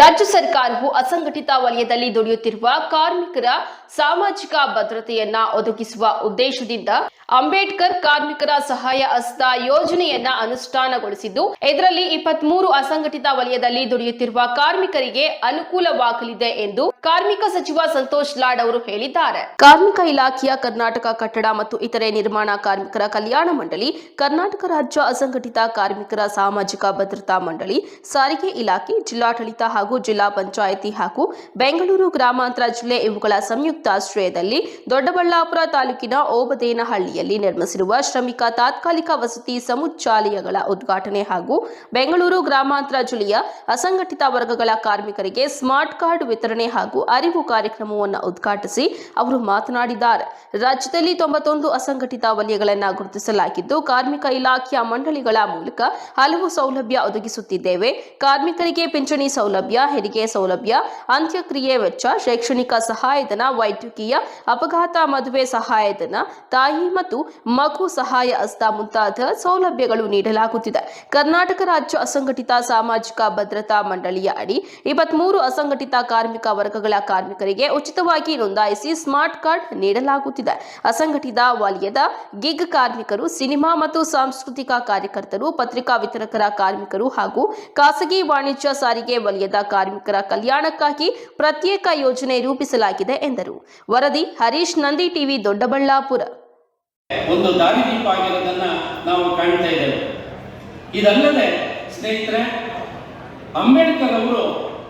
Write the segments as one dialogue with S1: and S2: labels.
S1: ರಾಜ್ಯ ಸರ್ಕಾರವು ಅಸಂಘಟಿತ ವಲಯದಲ್ಲಿ ದುಡಿಯುತ್ತಿರುವ ಕಾರ್ಮಿಕರ ಸಾಮಾಜಿಕ ಭದ್ರತೆಯನ್ನ ಒದಗಿಸುವ ಉದ್ದೇಶದಿಂದ ಅಂಬೇಡ್ಕರ್ ಕಾರ್ಮಿಕರ ಸಹಾಯ ಹಸ್ತ ಯೋಜನೆಯನ್ನ ಅನುಷ್ಠಾನಗೊಳಿಸಿದ್ದು, ಇದರಲ್ಲಿ ಇಪ್ಪತ್ಮೂರು ಅಸಂಘಟಿತ ವಲಯದಲ್ಲಿ ದುಡಿಯುತ್ತಿರುವ ಕಾರ್ಮಿಕರಿಗೆ ಅನುಕೂಲವಾಗಲಿದೆ ಎಂದು ಕಾರ್ಮಿಕ ಸಚಿವ ಸಂತೋಷ್ ಲಾಡ್ ಅವರು ಹೇಳಿದ್ದಾರೆ. ಕಾರ್ಮಿಕ ಇಲಾಖೆಯ ಕರ್ನಾಟಕ ಕಟ್ಟಡ ಮತ್ತು ಇತರೆ ನಿರ್ಮಾಣ ಕಾರ್ಮಿಕರ ಕಲ್ಯಾಣ ಮಂಡಳಿ, ಕರ್ನಾಟಕ ರಾಜ್ಯ ಅಸಂಘಟಿತ ಕಾರ್ಮಿಕರ ಸಾಮಾಜಿಕ ಭದ್ರತಾ ಮಂಡಳಿ, ಸಾರಿಗೆ ಇಲಾಖೆ, ಜಿಲ್ಲಾಡಳಿತ ಜಿಲ್ಲಾ ಪಂಚಾಯಿತಿ ಹಾಗೂ ಬೆಂಗಳೂರು ಗ್ರಾಮಾಂತರ ಜಿಲ್ಲೆ ಇವುಗಳ ಸಂಯುಕ್ತ ಆಶ್ರಯದಲ್ಲಿ ದೊಡ್ಡಬಳ್ಳಾಪುರ ತಾಲೂಕಿನ ಓಬದೇನಹಳ್ಳಿಯಲ್ಲಿ ನಿರ್ಮಿಸಿರುವ ಶ್ರಮಿಕ ತಾತ್ಕಾಲಿಕ ವಸತಿ ಸಮುಚ್ಚಾಲಯಗಳ ಉದ್ಘಾಟನೆ ಹಾಗೂ ಬೆಂಗಳೂರು ಗ್ರಾಮಾಂತರ ಜಿಲ್ಲೆಯ ಅಸಂಘಟಿತ ವರ್ಗಗಳ ಕಾರ್ಮಿಕರಿಗೆ ಸ್ಮಾರ್ಟ್ ಕಾರ್ಡ್ ವಿತರಣೆ ಹಾಗೂ ಅರಿವು ಕಾರ್ಯಕ್ರಮವನ್ನು ಉದ್ಘಾಟಿಸಿ ಅವರು ಮಾತನಾಡಿದ್ದಾರೆ. ರಾಜ್ಯದಲ್ಲಿ ತೊಂಬತ್ತೊಂದು ಅಸಂಘಟಿತ ವಲಯಗಳನ್ನು ಗುರುತಿಸಲಾಗಿದ್ದು, ಕಾರ್ಮಿಕ ಇಲಾಖೆಯ ಮಂಡಳಿಗಳ ಮೂಲಕ ಹಲವು ಸೌಲಭ್ಯ ಒದಗಿಸುತ್ತಿದ್ದೇವೆ. ಕಾರ್ಮಿಕರಿಗೆ ಪಿಂಚಣಿ ಸೌಲಭ್ಯ ಹೆರಿಗೆ ಸೌಲಭ್ಯ, ಅಂತ್ಯಕ್ರಿಯೆ ವೆಚ್ಚ, ಶೈಕ್ಷಣಿಕ ಸಹಾಯಧನ, ವೈದ್ಯಕೀಯ ಅಪಘಾತ, ಮದುವೆ ಸಹಾಯಧನ, ತಾಯಿ ಮತ್ತು ಮಗು ಸಹಾಯ ಹಸ್ತ ಮುಂತಾದ ಸೌಲಭ್ಯಗಳು ನೀಡಲಾಗುತ್ತಿದೆ. ಕರ್ನಾಟಕ ರಾಜ್ಯ ಅಸಂಘಟಿತ ಸಾಮಾಜಿಕ ಭದ್ರತಾ ಮಂಡಳಿಯ ಅಡಿ ಇಪ್ಪತ್ಮೂರು ಅಸಂಘಟಿತ ಕಾರ್ಮಿಕ ವರ್ಗಗಳ ಕಾರ್ಮಿಕರಿಗೆ ಉಚಿತವಾಗಿ ನೋಂದಾಯಿಸಿ ಸ್ಮಾರ್ಟ್ ಕಾರ್ಡ್ ನೀಡಲಾಗುತ್ತಿದೆ. ಅಸಂಘಟಿತ ವಲಯದ ಗಿಗ್ ಕಾರ್ಮಿಕರು, ಸಿನಿಮಾ ಮತ್ತು ಸಾಂಸ್ಕೃತಿಕ ಕಾರ್ಯಕರ್ತರು, ಪತ್ರಿಕಾ ವಿತರಕರ ಕಾರ್ಮಿಕರು ಹಾಗೂ ಖಾಸಗಿ ವಾಣಿಜ್ಯ ಸಾರಿಗೆ ವಲಯದ ಕಾರ್ಮಿಕರ ಕಲ್ಯಾಣಕ್ಕಾಗಿ ಪ್ರತ್ಯೇಕ ಯೋಜನೆ ರೂಪಿಸಲಾಗಿದೆ ಎಂದರು. ವರದಿ ಹರೀಶ್ ನಂದಿ ಟಿವಿ ದೊಡ್ಡಬಳ್ಳಾಪುರ.
S2: ಒಂದು ದಾರಿದೀಪ ಆಗಿರೋದನ್ನ ನಾವು ಕಾಣ್ತಾ ಇದ್ದೇವೆ. ಇದಲ್ಲದೆ ಸ್ನೇಹಿತರೆ, ಅಂಬೇಡ್ಕರ್ ಅವರು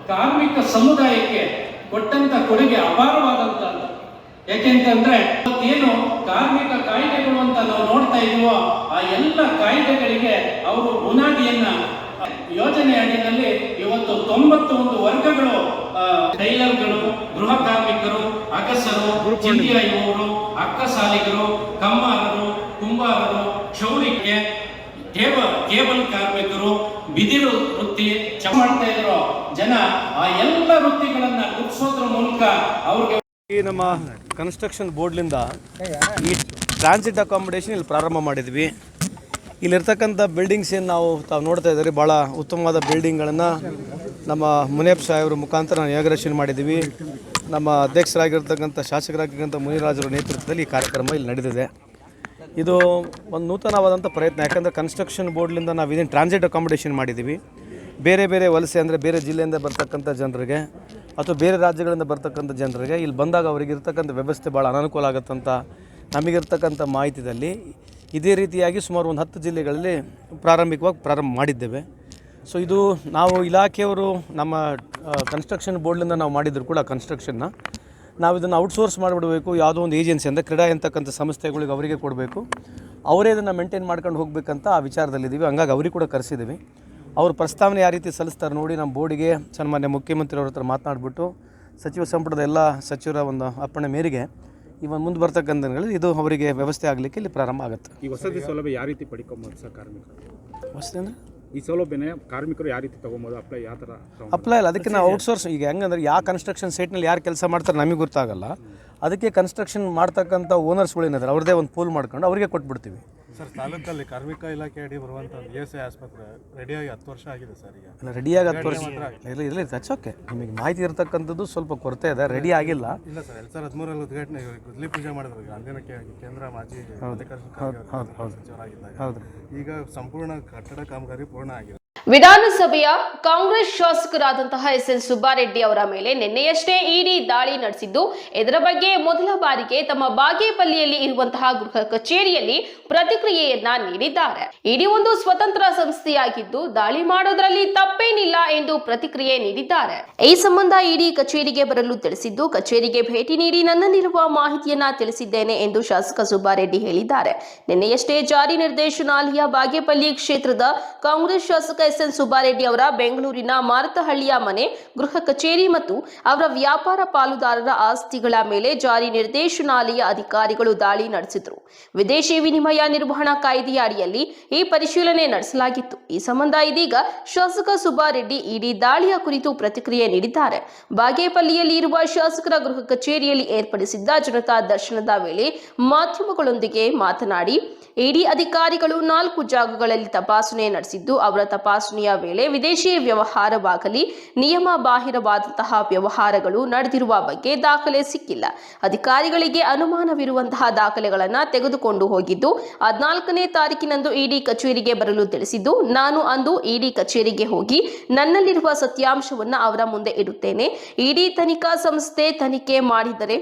S2: ಕಾರ್ಮಿಕ ಸಮುದಾಯಕ್ಕೆ ಕೊಟ್ಟಂತ ಕೊಡುಗೆ ಅಪಾರವಾದಂತದ್ದು ಯಾಕೆಂತಂದ್ರೆ ಏನು ಕಾರ್ಮಿಕ ಕಾಯ್ದೆಗಳು ಅಂತ ನಾವು ನೋಡ್ತಾ ಇದೀವೋ, ಆ ಎಲ್ಲ ಕಾಯ್ದೆಗಳಿಗೆ ಅವರು ಬುನಾದಿಯನ್ನ ಯೋಜನೆ ಅಡಿಯಲ್ಲಿ ಇವತ್ತು ತೊಂಬತ್ತೊಂದು ವರ್ಗಗಳು ಆ, ಟೈಲರ್ಗಳು ಗೃಹ ಕಾರ್ಮಿಕರು ಅಗಸರು ಇವರು ಅಕ್ಕಸಾಲಿಗರು ಕಮ್ಮಾರರು ಕುಂಬಾರರು ಕ್ಷೌರಿಕೆ ಕೇಬಲ್ ಕೇಬಲ್ ಕಾರ್ಮಿಕರು ಬಿದಿರು ವೃತ್ತಿ ಮಾಡ್ತಾ ಇದ್ರು ಜನ. ಆ ಎಲ್ಲ ವೃತ್ತಿಗಳನ್ನ ಗುರುತಿಸೋದ್ರ ಮೂಲಕ ಅವ್ರಿಗೆ
S3: ಈ ನಮ್ಮ ಕನ್ಸ್ಟ್ರಕ್ಷನ್ ಬೋರ್ಡ್ಲಿಂದ ಈ ಟ್ರಾನ್ಸಿಟ್ ಅಕಾಮಿಡೇಷನ್ ಇಲ್ಲಿ ಪ್ರಾರಂಭ ಮಾಡಿದ್ವಿ. ಇಲ್ಲಿರ್ತಕ್ಕಂಥ ಬಿಲ್ಡಿಂಗ್ಸ್ ಏನು ನಾವು ತಾವು ನೋಡ್ತಾ ಇದ್ದೀರಿ ಭಾಳ ಉತ್ತಮವಾದ ಬಿಲ್ಡಿಂಗ್ಗಳನ್ನು ನಮ್ಮ ಮುನಿಯಪ್ಪ ಸಾಹೇಬ್ರ ಮುಖಾಂತರ ನಾವು ಇನಾಗ್ರೇಷನ್ ಮಾಡಿದ್ದೀವಿ. ನಮ್ಮ ಅಧ್ಯಕ್ಷರಾಗಿರ್ತಕ್ಕಂಥ, ಶಾಸಕರಾಗಿರ್ತಕ್ಕಂಥ ಮುನಿರಾಜರ ನೇತೃತ್ವದಲ್ಲಿ ಈ ಕಾರ್ಯಕ್ರಮ ಇಲ್ಲಿ ನಡೆದಿದೆ. ಇದು ಒಂದು ನೂತನವಾದಂಥ ಪ್ರಯತ್ನ, ಯಾಕಂದರೆ ಕನ್ಸ್ಟ್ರಕ್ಷನ್ ಬೋರ್ಡ್ಲಿಂದ ನಾವು ಇದೇನು ಟ್ರಾನ್ಸಿಟ್ ಅಕಾಮಿಡೇಷನ್ ಮಾಡಿದ್ದೀವಿ. ಬೇರೆ ಬೇರೆ ವಲಸೆ ಅಂದರೆ ಬೇರೆ ಜಿಲ್ಲೆಯಿಂದ ಬರ್ತಕ್ಕಂಥ ಜನರಿಗೆ ಅಥವಾ ಬೇರೆ ರಾಜ್ಯಗಳಿಂದ ಬರ್ತಕ್ಕಂಥ ಜನರಿಗೆ ಇಲ್ಲಿ ಬಂದಾಗ ಅವರಿಗೆ ಇರ್ತಕ್ಕಂಥ ವ್ಯವಸ್ಥೆ ಭಾಳ ಅನಾನುಕೂಲ ಆಗುತ್ತಂತ ನಮಗಿರ್ತಕ್ಕಂಥ ಮಾಹಿತಿಯಲ್ಲಿ ಇದೇ ರೀತಿಯಾಗಿ ಸುಮಾರು ಒಂದು ಹತ್ತು ಜಿಲ್ಲೆಗಳಲ್ಲಿ ಪ್ರಾರಂಭಿಕವಾಗಿ ಪ್ರಾರಂಭ ಮಾಡಿದ್ದೇವೆ. ಸೊ ಇದು ನಾವು ಇಲಾಖೆಯವರು ನಮ್ಮ ಕನ್ಸ್ಟ್ರಕ್ಷನ್ ಬೋರ್ಡ್ಲಿಂದ ನಾವು ಮಾಡಿದ್ರು ಕೂಡ ಕನ್ಸ್ಟ್ರಕ್ಷನ್ನ ನಾವು ಇದನ್ನು ಔಟ್ಸೋರ್ಸ್ ಮಾಡಿಬಿಡಬೇಕು, ಯಾವುದೋ ಒಂದು ಏಜೆನ್ಸಿ ಅಂದರೆ ಕ್ರೀಡಾ ಅಂತಕ್ಕಂಥ ಸಂಸ್ಥೆಗಳಿಗೆ ಅವರಿಗೆ ಕೊಡಬೇಕು. ಅವರೇ ಇದನ್ನು ಮೇಂಟೈನ್ ಮಾಡ್ಕೊಂಡು ಹೋಗಬೇಕಂತ ಆ ವಿಚಾರದಲ್ಲಿದ್ದೀವಿ. ಹಂಗಾಗಿ ಅವ್ರಿಗೆ ಕೂಡ ಕರೆಸಿದ್ದೀವಿ. ಅವ್ರ ಪ್ರಸ್ತಾವನೆ ಯಾವ ರೀತಿ ಸಲ್ಲಿಸ್ತಾರೆ ನೋಡಿ, ನಮ್ಮ ಬೋರ್ಡಿಗೆ ಸನ್ಮಾನ್ಯ ಮುಖ್ಯಮಂತ್ರಿ ಅವ್ರ ಹತ್ರ ಮಾತನಾಡಿಬಿಟ್ಟು, ಸಚಿವ ಸಂಪುಟದ ಎಲ್ಲ ಸಚಿವರ ಒಂದು ಅಪ್ಪಣೆ ಮೇರೆಗೆ ಇವಾಗ ಮುಂದೆ ಬರ್ತಕ್ಕಂಥ ದಿನಗಳಲ್ಲಿ ಇದು ಅವರಿಗೆ ವ್ಯವಸ್ಥೆ ಆಗಲಿಕ್ಕೆ ಇಲ್ಲಿ ಪ್ರಾರಂಭ ಆಗುತ್ತೆ.
S4: ಈ ವಸತಿ ಸೌಲಭ್ಯ ಯಾವ ರೀತಿ ಪಡ್ಕೊಬೋದು ಸರ್ ಕಾರ್ಮಿಕರು?
S3: ವಸತಿ ಅಂದರೆ?
S4: ಈ ಸೌಲಭ್ಯನೇ ಕಾರ್ಮಿಕರು ಯಾವ ರೀತಿ ತಗೊಬೋದು ಅಪ್ಲೈ ಯಾವ ಥರ
S3: ಅಪ್ಲೈ ಇಲ್ಲ ಅದಕ್ಕೆ ನಾವು ಔಟ್ಸೋರ್ಸ್ ಈಗ ಹೆಂಗಂದ್ರೆ ಯಾವ ಕನ್ಸ್ಟ್ರಕ್ಷನ್ ಸೈಟ್ನಲ್ಲಿ ಯಾರು ಕೆಲಸ ಮಾಡ್ತಾರೆ ನಮಗೆ ಗೊತ್ತಾಗಲ್ಲ. ಅದಕ್ಕೆ ಕನ್ಸ್ಟ್ರಕ್ಷನ್ ಮಾಡ್ತಕ್ಕಂಥ ಓನರ್ಸ್ಗಳು ಏನಿದ್ದಾರೆ ಅವ್ರದ್ದೇ ಒಂದು ಪೂಲ್ ಮಾಡ್ಕೊಂಡು ಅವರಿಗೆ ಕೊಟ್ಬಿಡ್ತೀವಿ.
S5: ಸರ್ ತಾಲೂಕಲ್ಲಿ ಕಾರ್ಮಿಕ ಇಲಾಖೆ ಅಡಿ ಬರುವಂಥ ಇ ಎಸ್ ಐ ಆಸ್ಪತ್ರೆ ರೆಡಿಯಾಗಿ ಹತ್ತು ವರ್ಷ ಆಗಿದೆ ಸರ್ ಈಗ.
S3: ಇಲ್ಲ ರೆಡಿಯಾಗಿ ಹತ್ತು ವರ್ಷ ಇರಲಿ ಇಲ್ಲ ದಟ್ಸ್ ಓಕೆ ನಿಮಗೆ ಮಾಹಿತಿ ಇರತಕ್ಕಂಥದ್ದು ಸ್ವಲ್ಪ ಕೊರತೆ ಇದೆ ರೆಡಿ ಆಗಿಲ್ಲ.
S5: ಇಲ್ಲ ಸರ್ ಎರಡು ಸಾವಿರದ ಹದಿಮೂರಲ್ಲಿ ಉದ್ಘಾಟನೆ ಗುದ್ಲಿ ಪೂಜೆ ಮಾಡಿದ್ರು ಅಂದಿನಕ್ಕೆ ಕೇಂದ್ರ ಮಾಜಿ ಹೌದು
S3: ಹೌದು ಹೌದು
S5: ಸಚಿವರಾಗಿದ್ದಾಗ.
S3: ಹೌದು.
S5: ಈಗ ಸಂಪೂರ್ಣ ಕಟ್ಟಡ ಕಾಮಗಾರಿ ಪೂರ್ಣ ಆಗಿದೆ.
S1: ವಿಧಾನಸಭೆಯ ಕಾಂಗ್ರೆಸ್ ಶಾಸಕರಾದಂತಹ ಎಸ್ ಎನ್ ಸುಬ್ಬಾರೆಡ್ಡಿ ಅವರ ಮೇಲೆ ನಿನ್ನೆಯಷ್ಟೇ ಇಡಿ ದಾಳಿ ನಡೆಸಿದ್ದು, ಇದರ ಬಗ್ಗೆ ಮೊದಲ ಬಾರಿಗೆ ತಮ್ಮ ಬಾಗೇಪಲ್ಲಿಯಲ್ಲಿ ಇರುವಂತಹ ಗೃಹ ಕಚೇರಿಯಲ್ಲಿ ಪ್ರತಿಕ್ರಿಯೆಯನ್ನ ನೀಡಿದ್ದಾರೆ. ಇಡಿ ಒಂದು ಸ್ವತಂತ್ರ ಸಂಸ್ಥೆಯಾಗಿದ್ದು, ದಾಳಿ ಮಾಡೋದ್ರಲ್ಲಿ ತಪ್ಪೇನಿಲ್ಲ ಎಂದು ಪ್ರತಿಕ್ರಿಯೆ ನೀಡಿದ್ದಾರೆ. ಈ ಸಂಬಂಧ ಇಡಿ ಕಚೇರಿಗೆ ಬರಲು ತಿಳಿಸಿದ್ದು, ಕಚೇರಿಗೆ ಭೇಟಿ ನೀಡಿ ನನ್ನಲ್ಲಿರುವ ಮಾಹಿತಿಯನ್ನ ತಿಳಿಸಿದ್ದೇನೆ ಎಂದು ಶಾಸಕ ಸುಬ್ಬಾರೆಡ್ಡಿ ಹೇಳಿದ್ದಾರೆ. ನಿನ್ನೆಯಷ್ಟೇ ಜಾರಿ ನಿರ್ದೇಶನಾಲಯ ಬಾಗೇಪಲ್ಲಿ ಕ್ಷೇತ್ರದ ಕಾಂಗ್ರೆಸ್ ಶಾಸಕ ಎನ್ ಸುಬ್ಬಾರೆಡ್ಡಿ ಅವರ ಬೆಂಗಳೂರಿನ ಮಾರತಹಳ್ಳಿಯ ಮನೆ, ಗೃಹ ಕಚೇರಿ ಮತ್ತು ಅವರ ವ್ಯಾಪಾರ ಪಾಲುದಾರರ ಆಸ್ತಿಗಳ ಮೇಲೆ ಜಾರಿ ನಿರ್ದೇಶನಾಲಯ ಅಧಿಕಾರಿಗಳು ದಾಳಿ ನಡೆಸಿದ್ರು. ವಿದೇಶಿ ವಿನಿಮಯ ನಿರ್ವಹಣಾ ಕಾಯ್ದೆಯ ಅಡಿಯಲ್ಲಿ ಈ ಪರಿಶೀಲನೆ ನಡೆಸಲಾಗಿತ್ತು. ಈ ಸಂಬಂಧ ಇದೀಗ ಶಾಸಕ ಸುಬ್ಬಾರೆಡ್ಡಿ ಇಡೀ ದಾಳಿಯ ಕುರಿತು ಪ್ರತಿಕ್ರಿಯೆ ನೀಡಿದ್ದಾರೆ. ಬಾಗೇಪಲ್ಲಿಯಲ್ಲಿ ಇರುವ ಶಾಸಕರ ಗೃಹ ಕಚೇರಿಯಲ್ಲಿ ಏರ್ಪಡಿಸಿದ್ದ ಜನತಾ ದರ್ಶನದ ವೇಳೆ ಮಾಧ್ಯಮಗಳೊಂದಿಗೆ ಮಾತನಾಡಿ, ಇಡಿ ಅಧಿಕಾರಿಗಳು ನಾಲ್ಕು ಜಾಗಗಳಲ್ಲಿ ತಪಾಸಣೆ ನಡೆಸಿದ್ದು, ಅವರ ತಪಾಸಣೆ ತಪಾಸಣೆಯ ವೇಳೆ ವಿದೇಶಿ ವ್ಯವಹಾರವಾಗಲಿ ನಿಯಮ ಬಾಹಿರವಾದಂತಹ ವ್ಯವಹಾರಗಳು ನಡೆದಿರುವ ಬಗ್ಗೆ ದಾಖಲೆ ಸಿಕ್ಕಿಲ್ಲ. ಅಧಿಕಾರಿಗಳಿಗೆ ಅನುಮಾನವಿರುವಂತಹ ದಾಖಲೆಗಳನ್ನು ತೆಗೆದುಕೊಂಡು ಹೋಗಿದ್ದು, ಹದಿನಾಲ್ಕನೇ ತಾರೀಕಿನಂದು ಇಡಿ ಕಚೇರಿಗೆ ಬರಲು ತಿಳಿಸಿದ್ದು, ನಾನು ಅಂದು ಇಡಿ ಕಚೇರಿಗೆ ಹೋಗಿ ನನ್ನಲ್ಲಿರುವ ಸತ್ಯಾಂಶವನ್ನು ಅವರ ಮುಂದೆ ಇಡುತ್ತೇನೆ. ಇಡಿ ತನಿಖಾ ಸಂಸ್ಥೆ ತನಿಖೆ ಮಾಡಿದರೆ,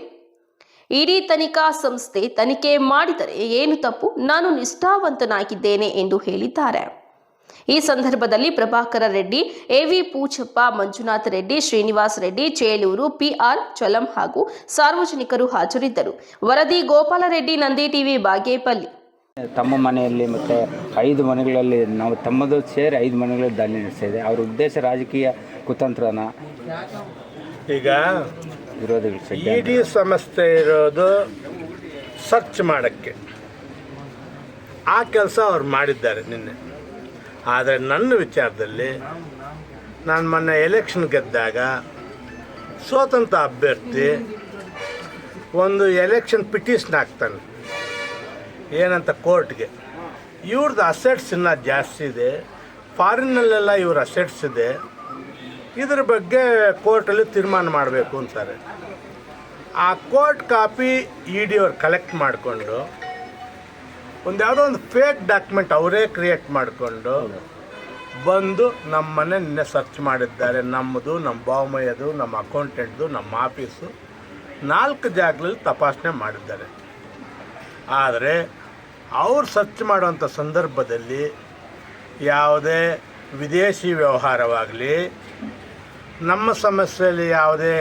S1: ಇಡಿ ತನಿಖಾ ಸಂಸ್ಥೆ ತನಿಖೆ ಮಾಡಿದರೆ ಏನು ತಪ್ಪು? ನಾನು ನಿಷ್ಠಾವಂತನಾಗಿದ್ದೇನೆ ಎಂದು ಹೇಳಿದ್ದಾರೆ. ಈ ಸಂದರ್ಭದಲ್ಲಿ Prabhakara Reddy A V Poochappa Manjunatha Reddy Srinivas Reddy Cheluru PR Chalam ಹಾಗೂ ಸಾರ್ವಜನಿಕರು ಹಾಜರಿದ್ದರು. ವರದಿ ಗೋಪಾಲರೆಡ್ಡಿ ನಂದಿ ಟಿವಿ ಬಾಗೇಪಲ್ಲಿ.
S6: ತಮ್ಮ ಮನೆಯಲ್ಲಿ ಮತ್ತು ಐದು ಮನೆಗಳಲ್ಲಿ ನಾವು ತಮ್ಮದು ಸೇರಿ ಐದು ಮನೆಗಳಲ್ಲಿ ದಾಳಿ ನಡೆಸ್ತಾ ಇದೆ. ಅವ್ರ ಉದ್ದೇಶ ರಾಜಕೀಯ ಕುತಂತ್ರನ
S7: ಈಗ
S6: ವಿರೋಧಿಗಳು
S7: ಸಂಸ್ಥೆ ಇರೋದು ಸರ್ಚ್ ಮಾಡೋಕ್ಕೆ. ಆ ಕೆಲಸ ಅವ್ರು ಮಾಡಿದ್ದಾರೆ ನಿನ್ನೆ. ಆದರೆ ನನ್ನ ವಿಚಾರದಲ್ಲಿ ನಾನು ಮೊನ್ನೆ ಎಲೆಕ್ಷನ್ ಗೆದ್ದಾಗ ಸ್ವತಂತ್ರ ಅಭ್ಯರ್ಥಿ ಒಂದು ಎಲೆಕ್ಷನ್ ಪಿಟಿಷನ್ ಹಾಕ್ತಾನೆ. ಏನಂತ ಕೋರ್ಟ್ಗೆ ಇವ್ರದ್ದು ಅಸೆಟ್ಸ್ ಇನ್ನ ಜಾಸ್ತಿ ಇದೆ. ಫಾರಿನ್ನಲ್ಲೆಲ್ಲ ಇವ್ರ ಅಸೆಟ್ಸ್ ಇದೆ. ಇದ್ರ ಬಗ್ಗೆ ಕೋರ್ಟಲ್ಲಿ ತೀರ್ಮಾನ ಮಾಡಬೇಕು ಅಂತಾರೆ. ಆ ಕೋರ್ಟ್ ಕಾಪಿ ಇ ಡಿ ಅವ್ರು ಕಲೆಕ್ಟ್ ಮಾಡಿಕೊಂಡು ಒಂದು ಯಾವುದೋ ಒಂದು ಫೇಕ್ ಡಾಕ್ಯುಮೆಂಟ್ ಅವರೇ ಕ್ರಿಯೇಟ್ ಮಾಡಿಕೊಂಡು ಬಂದು ನಮ್ಮ ಮನೆ ನಿನ್ನೆ ಸರ್ಚ್ ಮಾಡಿದ್ದಾರೆ. ನಮ್ಮದು ನಮ್ಮ ಬಾವಮಯ್ಯದು ನಮ್ಮ ಅಕೌಂಟೆಂಟ್ದು ನಮ್ಮ ಆಫೀಸು ನಾಲ್ಕು ಜಾಗದಲ್ಲಿ ತಪಾಸಣೆ ಮಾಡಿದ್ದಾರೆ. ಆದರೆ ಅವ್ರು ಸರ್ಚ್ ಮಾಡುವಂಥ ಸಂದರ್ಭದಲ್ಲಿ ಯಾವುದೇ ವಿದೇಶಿ ವ್ಯವಹಾರವಾಗಲಿ, ನಮ್ಮ ಸಮಸ್ಯೆಯಲ್ಲಿ ಯಾವುದೇ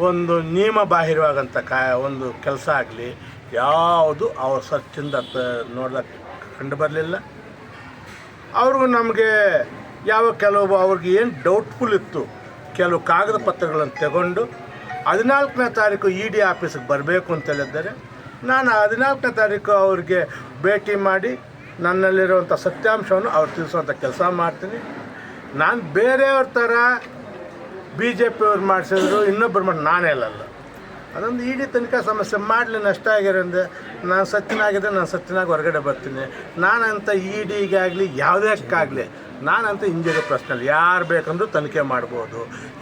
S7: ಒಂದು ನಿಯಮ ಬಾಹಿರವಾಗಂಥ ಕಾ, ಒಂದು ಕೆಲಸ ಆಗಲಿ ಯಾವುದು ಅವ್ರ ಸರ್ಚಿಂದ ನೋಡ್ದಕ್ಕೆ ಕಂಡು ಬರಲಿಲ್ಲ. ಅವ್ರಿಗೂ ನಮಗೆ ಯಾವ ಕೆಲವು ಅವ್ರಿಗೆ ಏನು ಡೌಟ್ಫುಲ್ ಇತ್ತು, ಕೆಲವು ಕಾಗದ ಪತ್ರಗಳನ್ನು ತಗೊಂಡು ಹದಿನಾಲ್ಕನೇ ತಾರೀಕು ಇ ಡಿ ಆಫೀಸಿಗೆ ಬರಬೇಕು ಅಂತ ಹೇಳಿದ್ದಾರೆ. ನಾನು ಹದಿನಾಲ್ಕನೇ ತಾರೀಕು ಅವ್ರಿಗೆ ಭೇಟಿ ಮಾಡಿ ನನ್ನಲ್ಲಿರುವಂಥ ಸತ್ಯಾಂಶವನ್ನು ಅವ್ರು ತಿಳಿಸುವಂಥ ಕೆಲಸ ಮಾಡ್ತೀನಿ. ನಾನು ಬೇರೆಯವ್ರ ಥರ ಬಿ ಜೆ ಪಿಯವ್ರು ಮಾಡಿಸಿದ್ರು ಇನ್ನೊಬ್ಬರು ಮಾಡಿ ನಾನೇ ಅಲ್ಲಲ್ಲ. ಅದೊಂದು ಇಡಿ ತನಕ ಸಮಸ್ಯೆ. ಮಾಡಲಿ ನಷ್ಟ ಆಗಿರೋದು ನಾನು ಸತ್ತಿನಾಗಿದ್ದರೆ ನಾನು ಸತ್ತಿನಾಗ ಹೊರಗಡೆ ಬರ್ತೀನಿ. ನಾನಂತ ಇ ಆಗಲಿ ಯಾವುದಕ್ಕಾಗಲಿ ನಾನಂತ ಇಂಜಿನಿಯರ್ ಪ್ರಶ್ನೆ ಯಾರು ಬೇಕಂದ್ರೂ ತನಿಖೆ ಮಾಡ್ಬೋದು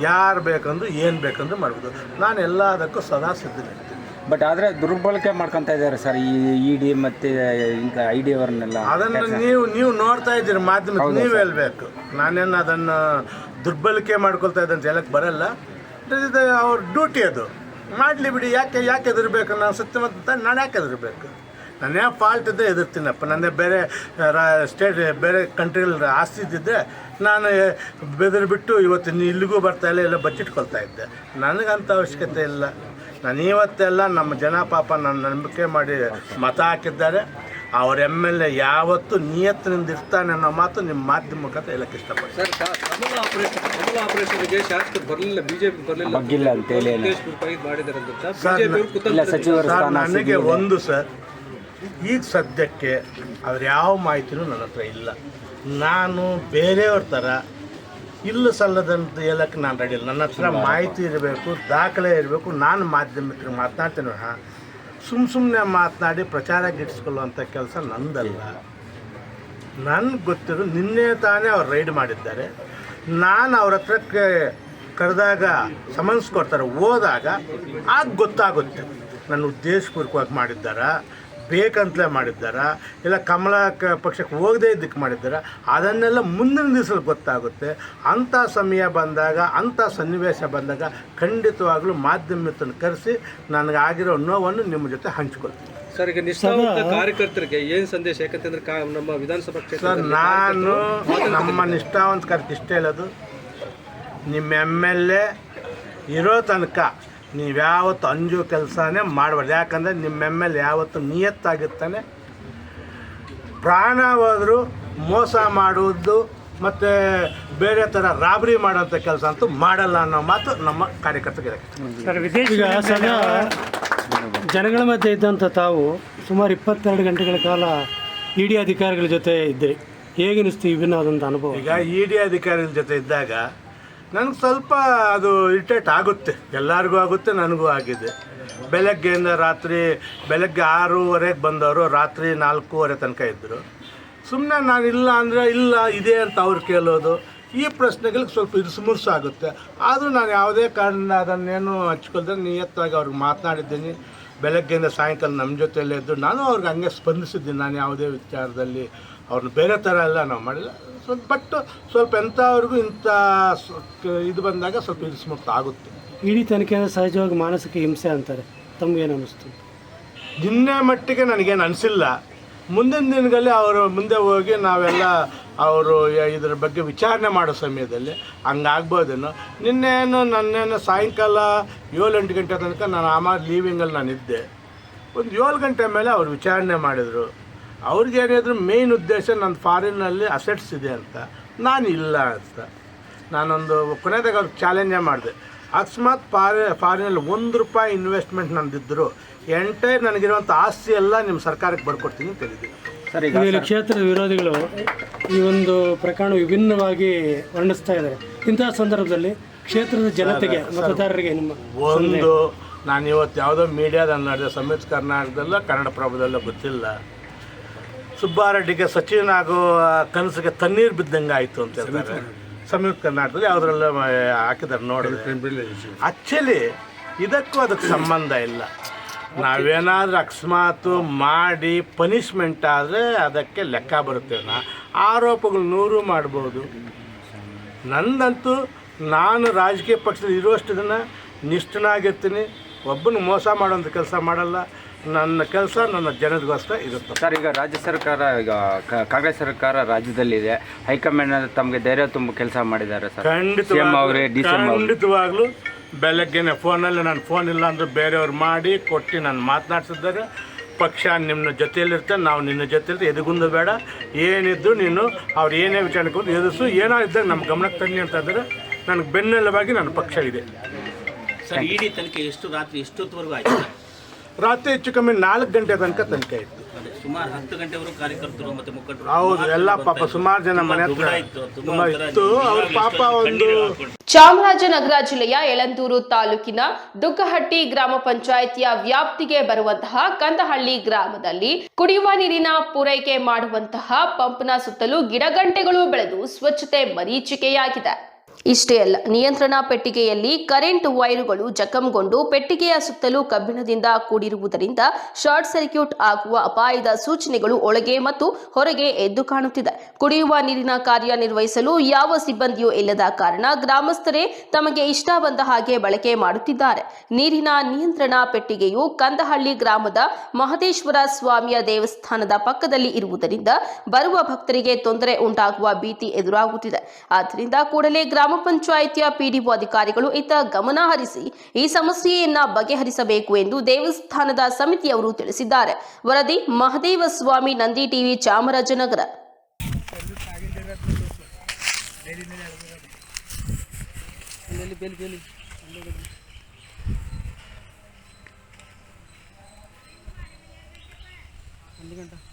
S7: ಯಾರು ಬೇಕಂದ್ರೂ ಏನು ಬೇಕಂದ್ರೂ ಮಾಡ್ಬೋದು. ನಾನು ಎಲ್ಲದಕ್ಕೂ ಸದಾ ಸಿದ್ಧನಿರ್ತೀನಿ.
S6: ಬಟ್ ಆದರೆ ದುರ್ಬಳಕೆ ಮಾಡ್ಕೊತಾ ಇದ್ದಾರೆ ಸರ್ ಈ ಇ ಡಿ ಮತ್ತು ಇಂಥ ಐ ಡಿ ಅವರನ್ನೆಲ್ಲ
S7: ಅದನ್ನು ನೀವು ನೀವು ನೋಡ್ತಾ ಇದ್ದೀರಿ ಮಾಧ್ಯಮ ನೀವು ಹೇಳಬೇಕು. ನಾನೇನು ಅದನ್ನು ದುರ್ಬಳಕೆ ಮಾಡ್ಕೊಳ್ತಾ ಇದ್ದಂತ ಹೇಳಕ್ಕೆ ಬರಲ್ಲ. ಇದು ಅವ್ರ ಡ್ಯೂಟಿ ಅದು. ಮಾಡಲಿ ಬಿಡಿ, ಯಾಕೆ ಯಾಕೆ ಎದುರ್ಬೇಕು ನಾನು ಸುತ್ತಮುತ್ತ ನಾನು ಯಾಕೆ ಎದುರ್ಬೇಕು? ನಾನೇ ಫಾಲ್ಟ್ ಇದ್ದೆ ಎದುರ್ತೀನಪ್ಪ. ನನ್ನೇ ಬೇರೆ ರಾ ಸ್ಟೇಟ್ ಬೇರೆ ಕಂಟ್ರಿಲಿ ಆಸ್ತಿ ಇದ್ದಿದ್ದೆ, ನಾನು ಬೆದರು ಬಿಟ್ಟು ಇವತ್ತು ಇಲ್ಲಿಗೂ ಬರ್ತಾ ಇಲ್ಲ, ಎಲ್ಲ ಬಚ್ಚಿಟ್ಕೊಳ್ತಾ ಇದ್ದೆ. ನನಗಂಥ ಅವಶ್ಯಕತೆ ಇಲ್ಲ. ನಾನು ಇವತ್ತೆಲ್ಲ ನಮ್ಮ ಜನ ಪಾಪ ನನ್ನ ನಂಬಿಕೆ ಮಾಡಿ ಮತ ಹಾಕಿದ್ದಾರೆ. ಅವ್ರ ಎಂ ಎಲ್ ಎ ಯಾವತ್ತು ನಿಯತ್ತಿನಿಂದ ಇರ್ತಾನೆ ಅನ್ನೋ ಮಾತು ನಿಮ್ಮ ಮಾಧ್ಯಮ ಮುಖಾಂತರ ಹೇಳಕ್ಕೆ ಇಷ್ಟಪಡ್ತೀನಿ.
S8: ಸರ್ ಕಮಲ ಆಪರೇಷನ್ ಕಮಲ ಆಪರೇಷನ್ಗೆ ಶಾಸಕರು ಬರಲಿಲ್ಲ ಬಿಜೆಪಿ ಬರಲಿಲ್ಲ.
S6: ಬಗ್ಗಿಲ್ಲ ಅಂತೇಳಿ
S7: ನನಗೆ ಒಂದು ಸರ್ ಈಗ ಸದ್ಯಕ್ಕೆ ಅವ್ರ ಯಾವ ಮಾಹಿತಿನೂ ನನ್ನ ಹತ್ರ ಇಲ್ಲ. ನಾನು ಬೇರೆಯವ್ರ ಥರ ಇಲ್ಲ ಸಲ್ಲದಂತ ಹೇಳಕ್ಕೆ ನಾನು ರೆಡಿ ಇಲ್ಲ. ನನ್ನ ಹತ್ರ ಮಾಹಿತಿ ಇರಬೇಕು ದಾಖಲೆ ಇರಬೇಕು ನಾನು ಮಾಧ್ಯಮಕ್ಕೆ ಮಾತನಾಡ್ತೀನಿ ಸುಮ್ಮ ಸುಮ್ಮನೆ ಮಾತನಾಡಿ ಪ್ರಚಾರ ಗಿಟ್ಟಿಸ್ಕೊಳ್ಳುವಂಥ ಕೆಲಸ ನಂದಲ್ಲ. ನನಗೆ ಗೊತ್ತಿರೋ ನಿನ್ನೆ ತಾನೇ ಅವ್ರು ರೈಡ್ ಮಾಡಿದ್ದಾರೆ. ನಾನು ಅವ್ರ ಹತ್ರಕ್ಕೆ ಕರೆದಾಗ ಸಮನ್ಸ್ ಕೊಡ್ತಾರೆ. ಹೋದಾಗ ಆಗ ಗೊತ್ತಾಗುತ್ತೆ. ನನ್ನ ಉದ್ದೇಶಪೂರ್ವಕವಾಗಿ ಮಾಡಿದ್ದಾರಾ? ಬೇಕಂತಲೇ ಮಾಡಿದ್ದಾರಾ? ಇಲ್ಲ ಕಮಲ ಕ ಪಕ್ಷಕ್ಕೆ ಹೋಗದೇ ಇದ್ದಕ್ಕೆ ಮಾಡಿದ್ದಾರಾ? ಅದನ್ನೆಲ್ಲ ಮುಂದಿನ ದಿವಸಲ್ಲಿ ಗೊತ್ತಾಗುತ್ತೆ. ಅಂಥ ಸಮಯ ಬಂದಾಗ ಅಂಥ ಸನ್ನಿವೇಶ ಬಂದಾಗ ಖಂಡಿತವಾಗಲೂ ಮಾಧ್ಯಮತನ ಕರೆಸಿ ನನಗಾಗಿರೋ ನೋವನ್ನು ನಿಮ್ಮ ಜೊತೆ ಹಂಚ್ಕೊಳ್ತೀನಿ.
S8: ಸರ್ ಈಗ ನಿಷ್ಠಾವಂತ ಕಾರ್ಯಕರ್ತರಿಗೆ ಏನು ಸಂದೇಶ? ಯಾಕಂತಂದ್ರೆ ಕಾ- ನಮ್ಮ ವಿಧಾನಸಭಾ
S7: ಸರ್ ನಾನು ನಮ್ಮ ನಿಷ್ಠಾವಂತ ಕಾರ್ಯಕ್ಕೆ ಇಷ್ಟ ಹೇಳೋದು. ನಿಮ್ಮ ಎಂ ಎಲ್ ಎ ಇರೋ ತನಕ ನೀವ್ಯಾವತ್ತು ಅಂಜು ಕೆಲಸನೇ ಮಾಡಬಾರ್ದು. ಯಾಕಂದರೆ ನಿಮ್ಮ ಎಂ ಎಲ್ ಯಾವತ್ತು ನಿಯತ್ತಾಗಿರ್ತಾನೆ. ಪ್ರಾಣ ಹೋದರೂ ಮೋಸ ಮಾಡುವುದು ಮತ್ತು ಬೇರೆ ಥರ ರಾಬರಿ ಮಾಡೋಂಥ ಕೆಲಸ ಅಂತೂ ಮಾಡಲ್ಲ ಅನ್ನೋ ಮಾತು ನಮ್ಮ ಕಾರ್ಯಕರ್ತರಿಗೆ
S9: ಈಗ ಸದಾ ಜನಗಳ ಮಧ್ಯೆ ಇದ್ದಂಥ ತಾವು ಸುಮಾರು ಇಪ್ಪತ್ತೆರಡು ಗಂಟೆಗಳ ಕಾಲ ಇ ಡಿ ಅಧಿಕಾರಿಗಳ ಜೊತೆ ಇದ್ದಿರಿ ಹೇಗನಿಸ್ತು ವಿಭಿನ್ನವಾದಂಥ ಅನುಭವ?
S7: ಈಗ ಇ ಡಿ ಅಧಿಕಾರಿಗಳ ಜೊತೆ ಇದ್ದಾಗ ನನಗೆ ಸ್ವಲ್ಪ ಅದು ಇರಿಟೇಟ್ ಆಗುತ್ತೆ. ಎಲ್ಲರಿಗೂ ಆಗುತ್ತೆ, ನನಗೂ ಆಗಿದೆ. ಬೆಳಗ್ಗೆಯಿಂದ ರಾತ್ರಿ, ಬೆಳಗ್ಗೆ ಆರೂವರೆಗೆ ಬಂದವರು ರಾತ್ರಿ ನಾಲ್ಕೂವರೆ ತನಕ ಇದ್ದರು ಸುಮ್ಮನೆ ನಾನು ಇಲ್ಲ ಅಂದರೆ ಇಲ್ಲ, ಇದೆ ಅಂತ ಅವ್ರು ಕೇಳೋದು. ಈ ಪ್ರಶ್ನೆಗಳಿಗೆ ಸ್ವಲ್ಪ ಇರುಸುಮುರುಸು ಆಗುತ್ತೆ. ಆದರೂ ನಾನು ಯಾವುದೇ ಕಾರಣ ಅದನ್ನೇನು ಹಚ್ಕೊಳ್ದೆ ನಿಯತ್ತಾಗಿ ಅವ್ರಿಗೆ ಮಾತನಾಡಿದ್ದೀನಿ. ಬೆಳಗ್ಗೆಯಿಂದ ಸಾಯಂಕಾಲ ನಮ್ಮ ಜೊತೆಯಲ್ಲೇ ಇದ್ದು ನಾನು ಅವ್ರಿಗೆ ಹಂಗೆ ಸ್ಪಂದಿಸಿದ್ದೀನಿ. ನಾನು ಯಾವುದೇ ವಿಚಾರದಲ್ಲಿ ಅವ್ರನ್ನ ಬೇರೆ ಥರ ಎಲ್ಲ ನಾವು ಮಾಡಿಲ್ಲ. ಸ್ವಲ್ಪ ಬಟ್ ಸ್ವಲ್ಪ ಎಂಥವ್ರಿಗೂ ಇಂಥ ಇದು ಬಂದಾಗ ಸ್ವಲ್ಪ ಇರುಸುಮುರ್ಸು ಆಗುತ್ತೆ.
S9: ಇಡೀ ತನಿಖೆ ಅಂದರೆ ಸಹಜವಾಗಿ ಮಾನಸಿಕ ಹಿಂಸೆ ಅಂತಾರೆ. ತಮಗೇನು ಅನ್ನಿಸ್ತು?
S7: ನಿನ್ನೆ ಮಟ್ಟಿಗೆ ನನಗೇನು ಅನಿಸಿಲ್ಲ. ಮುಂದಿನ ದಿನಗಳಲ್ಲಿ ಅವರು ಮುಂದೆ ಹೋಗಿ ನಾವೆಲ್ಲ ಅವರು ಇದ್ರ ಬಗ್ಗೆ ವಿಚಾರಣೆ ಮಾಡೋ ಸಮಯದಲ್ಲಿ ಹಂಗಾಗ್ಬೋದೇನೋ. ನಿನ್ನೇನು ನನ್ನೇನು ಸಾಯಂಕಾಲ ಏಳು ಎಂಟು ಗಂಟೆ ತನಕ ನಾನು ಆಮ ಲೀವಿಂಗಲ್ಲಿ ನಾನು ಇದ್ದೆ ಒಂದು ಏಳು ಗಂಟೆ ಮೇಲೆ ಅವರು ವಿಚಾರಣೆ ಮಾಡಿದರು. ಅವ್ರಿಗೇನಿದ್ರು ಮೇಯ್ನ್ ಉದ್ದೇಶ ನನ್ನ ಫಾರಿನ್ನಲ್ಲಿ ಅಸೆಟ್ಸ್ ಇದೆ ಅಂತ. ನಾನು ಇಲ್ಲ ಅಂತ. ನಾನೊಂದು ಕೊನೆದಾಗ ಅವ್ರಿಗೆ ಚಾಲೆಂಜೇ ಮಾಡಿದೆ. ಅಕಸ್ಮಾತ್ ಫಾರಿ ಫಾರಿನಲ್ಲಿ ಒಂದು ರೂಪಾಯಿ ಇನ್ವೆಸ್ಟ್ಮೆಂಟ್ ನಂದಿದ್ದರು ಎಂಟೈರ್ ನನಗಿರುವಂಥ ಆಸ್ತಿ ಎಲ್ಲ ನಿಮ್ಮ ಸರ್ಕಾರಕ್ಕೆ ಬರ್ಕೊಡ್ತೀನಿ ಅಂತ ಹೇಳಿದ್ದೀನಿ
S6: ಸರಿ
S9: ಇಲ್ಲಿ ಕ್ಷೇತ್ರದ ವಿರೋಧಿಗಳು ಈ ಒಂದು ಪ್ರಕರಣ ವಿಭಿನ್ನವಾಗಿ ವರ್ಣಿಸ್ತಾ ಇದ್ದಾರೆ. ಇಂತಹ ಸಂದರ್ಭದಲ್ಲಿ ಕ್ಷೇತ್ರದ ಜನತೆಗೆ ಮತದಾರರಿಗೆ ನಿಮ್ಮ
S7: ಒಂದು ನಾನು ಇವತ್ತು ಯಾವುದೋ ಮೀಡಿಯಾದಲ್ಲಿ ನಡೆದ ಸಂಯುಕ್ತ ಕರ್ನಾಟಕದಲ್ಲ ಕನ್ನಡ ಪ್ರಭದಲ್ಲ ಗೊತ್ತಿಲ್ಲ. ಸುಬ್ಬಾರೆಡ್ಡಿಗೆ ಸಚಿನ್ ಆಗೋ ಕನಸಿಗೆ ತಣ್ಣೀರು ಬಿದ್ದಂಗೆ ಆಯಿತು ಅಂತ ಹೇಳ್ತಾರೆ. ಸಂಯುಕ್ತ ಕರ್ನಾಟಕದಲ್ಲಿ. ಯಾವುದ್ರಲ್ಲ ಹಾಕಿದ್ದಾರೆ ನೋಡಿದ್ರೆ. ಆ್ಯಕ್ಚುಲಿ ಇದಕ್ಕೂ ಅದಕ್ಕೆ ಸಂಬಂಧ ಇಲ್ಲ. ನಾವೇನಾದರೂ ಅಕಸ್ಮಾತು ಮಾಡಿ ಪನಿಷ್ಮೆಂಟ್ ಆದರೆ ಅದಕ್ಕೆ ಲೆಕ್ಕ ಬರುತ್ತೆ ಆರೋಪಗಳು ನೂರು ಮಾಡ್ಬೋದು. ನಂದಂತೂ ನಾನು ರಾಜಕೀಯ ಪಕ್ಷದಲ್ಲಿ ಇರುವಷ್ಟು ದಿನ ನಿಷ್ಠನಾಗಿರ್ತೀನಿ. ಒಬ್ಬನು ಮೋಸ ಮಾಡೋಂಥ ಕೆಲಸ ಮಾಡಲ್ಲ. ನನ್ನ ಕೆಲಸ ನನ್ನ ಜನರಿಗೋಸ್ಕರ ಇರುತ್ತೆ.
S6: ಸರ್ ಈಗ ರಾಜ್ಯ ಸರ್ಕಾರ ಈಗ ಕ- ಕಾಂಗ್ರೆಸ್ ಸರ್ಕಾರ ರಾಜ್ಯದಲ್ಲಿದೆ. ಹೈಕಮಾಂಡ್ ತಮಗೆ ಧೈರ್ಯ ತುಂಬ ಕೆಲಸ ಮಾಡಿದ್ದಾರೆ ಸರ್. ಖಂಡಿತ ಎಂ ಅವರೇ ಡಿ ಸಿ ಎಂ ಅವರು.
S7: ಖಂಡಿತವಾಗ್ಲೂ ಬೆಳಗ್ಗೆನೆ ಫೋನಲ್ಲಿ ನಾನು ಫೋನ್ ಇಲ್ಲ ಅಂದ್ರೆ ಬೇರೆಯವ್ರು ಮಾಡಿ ಕೊಟ್ಟು ನಾನು ಮಾತನಾಡ್ಸಿದ್ದಾರೆ. ಪಕ್ಷ ನಿಮ್ಮ ಜೊತೆಯಲ್ಲಿರ್ತೆ ನಾವು ನಿನ್ನ ಜೊತೆಯಲ್ಲಿ ಎದುಗುಂದು ಬೇಡ. ಏನಿದ್ದು ನೀನು ಅವ್ರು ಏನೇ ವಿಚಾರಕ್ಕೆ ಬಂದು ಎದುರಿಸು. ಏನೋ ಇದ್ದಾಗ ನಮ್ಮ ಗಮನಕ್ಕೆ ತನ್ನಿ ಅಂತ ಅಂದರೆ ನನಗೆ ಬೆನ್ನೆಲುಬಾಗಿ ನನ್ನ ಪಕ್ಷ ಇದೆ.
S10: ಸರ್ ಇಡೀ ತನಿಖೆ ಎಷ್ಟು ರಾತ್ರಿ ಎಷ್ಟೊತ್ತವರೆಗೂ ಆಯ್ತು
S7: ರಾತ್ರಿ ಹೆಚ್ಚು ಕಮ್ಮಿ ನಾಲ್ಕು ಗಂಟೆ ತನಕ ತನಿಖೆ ಇತ್ತು.
S10: ಸುಮಾರು ಹತ್ತು ಗಂಟೆವರೆಗೂ ಕಾರ್ಯಕರ್ತರು ಮತ್ತೆ ಮುಖಂಡರು
S7: ಹೌದು ಎಲ್ಲ ಪಾಪ ಸುಮಾರು ಜನ ಮನೆ ಹತ್ರ
S10: ಇತ್ತು
S7: ಅವ್ರ ಪಾಪ ಒಂದು
S1: ಚಾಮರಾಜನಗರ ಜಿಲ್ಲೆಯ ಯಳಂದೂರು ತಾಲೂಕಿನ ದುಗ್ಗಹಟ್ಟಿ ಗ್ರಾಮ ಪಂಚಾಯಿತಿಯ ವ್ಯಾಪ್ತಿಗೆ ಬರುವಂತಹ ಕಂದಹಳ್ಳಿ ಗ್ರಾಮದಲ್ಲಿ ಕುಡಿಯುವ ನೀರಿನ ಪೂರೈಕೆ ಮಾಡುವಂತಹ ಪಂಪ್ನ ಸುತ್ತಲೂ ಗಿಡಗಂಟೆಗಳು ಬೆಳೆದು ಸ್ವಚ್ಛತೆ ಮರೀಚಿಕೆಯಾಗಿದೆ. ಇಷ್ಟೇ ಅಲ್ಲ, ನಿಯಂತ್ರಣ ಪೆಟ್ಟಿಗೆಯಲ್ಲಿ ಕರೆಂಟ್ ವೈರುಗಳು ಜಖಂಗೊಂಡು ಪೆಟ್ಟಿಗೆಯ ಸುತ್ತಲೂ ಕಬ್ಬಿಣದಿಂದ ಕೂಡಿರುವುದರಿಂದ ಶಾರ್ಟ್ ಸರ್ಕ್ಯೂಟ್ ಆಗುವ ಅಪಾಯದ ಸೂಚನೆಗಳು ಒಳಗೆ ಮತ್ತು ಹೊರಗೆ ಎದ್ದು ಕಾಣುತ್ತಿದೆ. ಕುಡಿಯುವ ನೀರಿನ ಕಾರ್ಯ ನಿರ್ವಹಿಸಲು ಯಾವ ಸಿಬ್ಬಂದಿಯೂ ಇಲ್ಲದ ಕಾರಣ ಗ್ರಾಮಸ್ಥರೇ ತಮಗೆ ಇಷ್ಟ ಬಂದ ಹಾಗೆ ಬಳಕೆ ಮಾಡುತ್ತಿದ್ದಾರೆ. ನೀರಿನ ನಿಯಂತ್ರಣ ಪೆಟ್ಟಿಗೆಯು ಕಂದಹಳ್ಳಿ ಗ್ರಾಮದ ಮಹದೇಶ್ವರ ಸ್ವಾಮಿಯ ದೇವಸ್ಥಾನದ ಪಕ್ಕದಲ್ಲಿ ಇರುವುದರಿಂದ ಬರುವ ಭಕ್ತರಿಗೆ ತೊಂದರೆ ಉಂಟಾಗುವ ಭೀತಿ ಎದುರಾಗುತ್ತಿದೆ. ಆದ್ದರಿಂದ ಕೂಡಲೇ ಗ್ರಾಮ ಪಂಚಾಯಿತಿಯ ಪಿಡಿಒ ಅಧಿಕಾರಿಗಳು ಇತ್ತ ಗಮನ ಹರಿಸಿ ಈ ಸಮಸ್ಯೆಯನ್ನ ಬಗೆಹರಿಸಬೇಕು ಎಂದು ದೇವಸ್ಥಾನದ ಸಮಿತಿಯವರು ತಿಳಿಸಿದ್ದಾರೆ. ವರದಿ ಮಹದೇವ ಸ್ವಾಮಿ, ನಂದಿ ಟಿವಿ, ಚಾಮರಾಜನಗರ.
S9: ಗಂಟೆ.